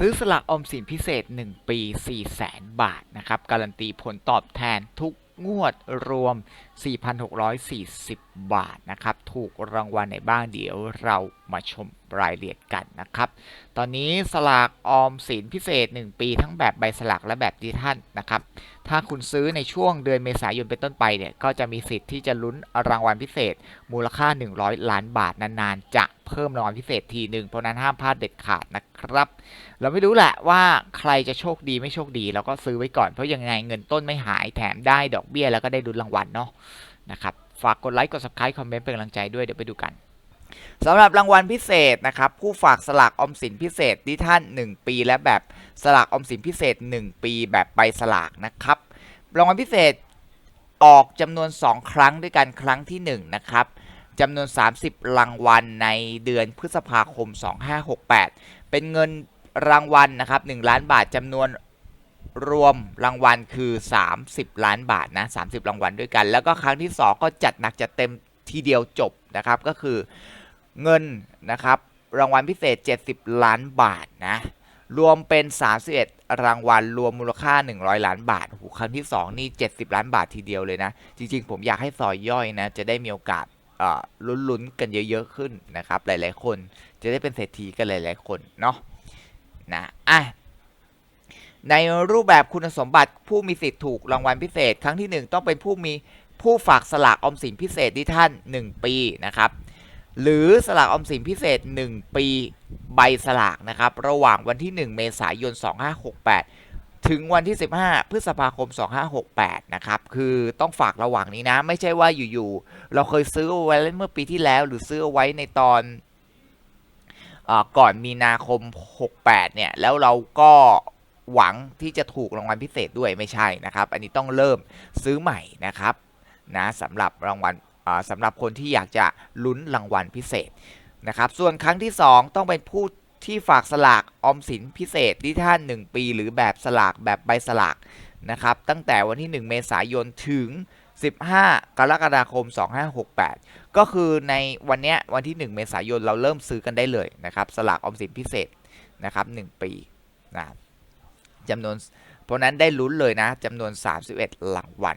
ซื้อสลากออมสินพิเศษ 1 ปี 4 0 0แสนบาทนะครับ การันตีผลตอบแทนทุกงวดรวม 4,640 บาทนะครับ ถูกรางวัลไหนบ้างเดี๋ยวเรามาชมรายละเอียดกันนะครับ ตอนนี้สลากออมสินพิเศษ 1 ปีทั้งแบบใบสลากและแบบดิจิทัลนะครับ ถ้าคุณซื้อในช่วงเดือนเมษายนเป็นต้นไปเนี่ย ก็จะมีสิทธิ์ที่จะลุ้นรางวัลพิเศษ มูลค่า 100 ล้านบาทนานๆ จะเพิ่มรางวัลพิเศษทีหนึ่งเพราะนั้นห้ามพลาดเด็ดขาดนะครับ เราไม่รู้แหละว่าใครจะโชคดีไม่โชคดีเราก็ซื้อไว้ก่อนเพราะยังไงเงินต้นไม่หายแถมได้ดอกเบี้ยแล้วก็ได้ลุ้นรางวัลเนาะนะครับฝากกดไลค์กด subscribe คอมเมนต์เป็นกำลังใจด้วยเดี๋ยวไปดูกัน สำหรับรางวัลพิเศษนะครับ ผู้ฝากสลากออมสินพิเศษดิท่าน 1 ปี และแบบสลากออมสินพิเศษ 1 ปี แบบใบสลากนะครับ รางวัลพิเศษออกจำนวน 2 ครั้งด้วยกันครั้งที่ 1 นะครับจำนวน 30 รางวัลในเดือนพฤษภาคม 2568 เป็นเงินรางวัลนะครับ 1 ล้านบาทจำนวนรวมรางวัลคือ 30 ล้านบาทนะ30 รางวัลด้วยกัน แล้วก็ครั้งที่ 2 ก็จัดหนักจัดเต็มทีเดียวจบนะครับ ก็คือ เงินนะครับรางวัลพิเศษ 70 ล้านบาทนะรวมเป็น 31 รางวัลรวมมูลค่า 100 ล้านบาทโอ้โหครั้งที่ 2 นี่ 70 ล้านบาททีเดียวเลยนะ จริงๆ ผมอยากให้ซอยย่อยนะ จะได้มีโอกาสลุ้นๆ กันเยอะๆ ขึ้นนะครับ หลายๆ คนจะได้เป็นเศรษฐีกันหลายๆ คนเนาะนะอะในรูปแบบคุณสมบัติผู้มีสิทธิ์ถูกรางวัลพิเศษ ครั้งที่ 1 ต้องเป็นผู้มีผู้ฝากสลากออมสินพิเศษที่ท่าน 1 ปีนะครับ หรือสลากออมสินพิเศษ 1 ปีใบสลากนะครับ ระหว่างวันที่ 1 เมษายน 2568 ถึงวันที่ 15 พฤษภาคม 2568 นะครับ คือต้องฝากระหว่างนี้นะ ไม่ใช่ว่าอยู่ๆ เราเคยซื้อไว้เมื่อปีที่แล้ว หรือซื้อไว้ในตอนอก่อนมีนาคม 68 เนี่ย แล้วเราก็หวังที่จะถูกรางวัลพิเศษด้วยไม่ใช่นะครับ อันนี้ต้องเริ่มซื้อใหม่นะครับนะสำหรับรางวัล สำหรับคนที่อยากจะลุ้นรางวัลพิเศษนะครับ ส่วนครั้งที่ 2 ต้องเป็นผู้ที่ฝากสลากออมสินพิเศษที่ท่าน 1 ปี หรือแบบสลากแบบใบสลากนะครับตั้งแต่วันที่ 1 เมษายนถึง 15 กรกฎาคม 2568 ก็คือในวันนี้วันที่ 1 เมษายนเราเริ่มซื้อกันได้เลยนะครับสลากออมสินพิเศษนะครับ1ปีนะจำนวนเพราะนั้นได้ลุ้นเลยนะจำนวน 31รางวัล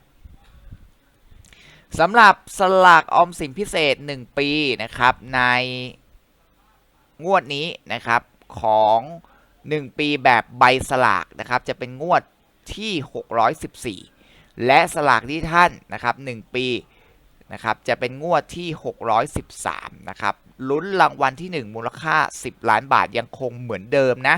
สำหรับสลากออมสินพิเศษ 1 ปีนะครับในงวดนี้นะครับของ 1 ปีแบบใบสลากนะครับจะเป็นงวดที่ 614 และสลากที่ท่านนะครับ 1 ปีนะครับจะเป็นงวดที่ 613 นะครับลุ้นรางวัลที่ 1 มูลค่า 10 ล้านบาทยังคงเหมือนเดิมนะ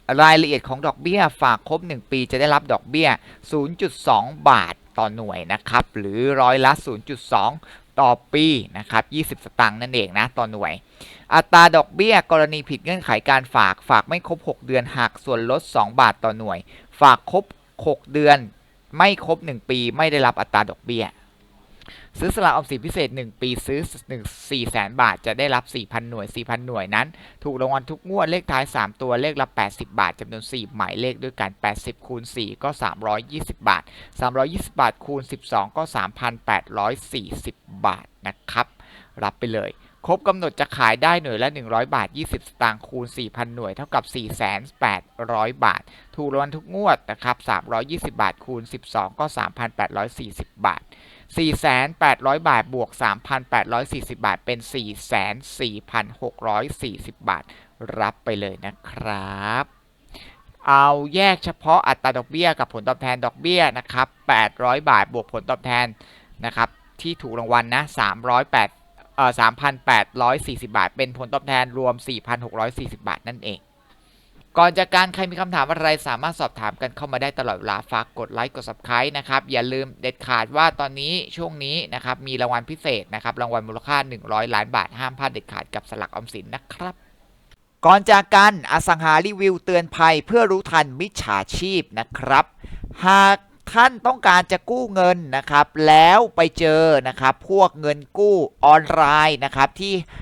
รายละเอียดของดอกเบี้ยฝากครบ 1 ปีจะได้รับดอกเบี้ย 0.2 บาทต่อหน่วยนะครับ หรือร้อยละ 0.2 ต่อปีนะครับ 20 สตางค์นั่นเองนะต่อหน่วย อัตราดอกเบี้ยกรณีผิดเงื่อนไขการฝากฝากไม่ครบ 6 เดือนหักส่วนลด 2 บาทต่อหน่วย ฝากครบ 6 เดือน ไม่ครบ 1 ปี ไม่ได้รับอัตราดอกเบี้ย ซื้อสลากออมสินพิเศษ 1 ปีซื้อ1 4แสนบาทจะได้รับ 4,000 หน่วย 4,000 หน่วยนั้น ถูกรางวัลทุกงวดเลขท้าย 3 ตัวเลขละ 80 บาทจำนวน 4 หมายเลขด้วยกัน 80 คูณ 4 ก็ 320 บาท 320 บาทคูณ 12 ก็ 3,840 บาทนะครับ รับไปเลยครบกำหนดจะขายได้หน่วยละ 100 บาท 20 สตางค์คูณ 4,000 หน่วยเท่ากับ 4,800 บาท ถูกรางวัลทุกงวดนะครับ 320 บาทคูณ 12 ก็ 3,840 บาท 4,800 บาทบวก 3,840 บาท เป็น 4,4640 บาท รับไปเลยนะครับ เอาแยกเฉพาะอัตราดอกเบี้ยกับผลตอบแทนดอกเบี้ยนะครับ 800 บาทบวกผลตอบแทนนะครับ ที่ถูกรางวัลนะ308เอ่อ3,840 บาท เป็นผลตอบแทนรวม 4,640 บาทนั่นเอง ก่อนจากการใครมีคำถามอะไรสามารถสอบถามกันเข้ามาได้ตลอดเวลาฝากกดไลค์กด subscribe นะครับ อย่าลืมเด็ดขาดว่าตอนนี้ช่วงนี้นะครับมีรางวัลพิเศษนะครับรางวัลมูลค่า 100 ล้านบาทห้ามพลาดเด็ดขาดกับสลักออมสินนะครับ ก่อนจากกันอสังหารีวิวเตือนภัยเพื่อรู้ทันมิจฉาชีพนะครับ หากท่านต้องการจะกู้เงินนะครับ แล้วไปเจอนะครับ พวกเงินกู้ออนไลน์นะครับที่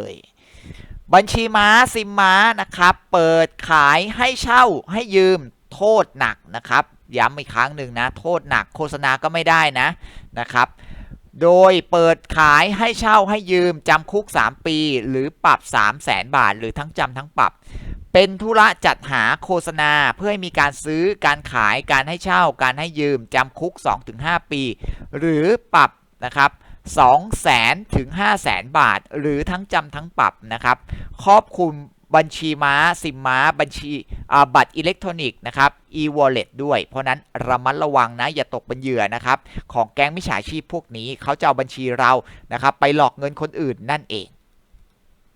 ยบัญชีม้าซิมม้านะครับเปิดขายให้เช่าให้ยืมโทษหนักนะครับย้ำอีกครั้งหนึ่งนะ โทษหนักโฆษณาก็ไม่ได้นะนะครับ โดยเปิดขายให้เช่าให้ยืมจำคุก 3 ปี หรือปรับ 3 0 0แสนบาท หรือทั้งจำทั้งปรับ เป็นธุระจัดหาโฆษณาเพื่อให้มีการซื้อการขายการให้เช่า การให้ยืมจำคุก 2-5 ปี หรือปรับนะครับ 2แสนถึง5แสนบาท หรือทั้งจำทั้งปรับนะครับ ครอบคลุมบัญชีม้าซิมม้า บัญชีบัตรอิเล็กทรอนิกส์นะครับ e-wallet ด้วย เพราะนั้นระมัดระวังนะ อย่าตกเป็นเหยื่อนะครับ ของแก๊งมิจฉาชีพพวกนี้เขาจะเอาบัญชีเรานะครับ ไปหลอกเงินคนอื่นนั่นเอง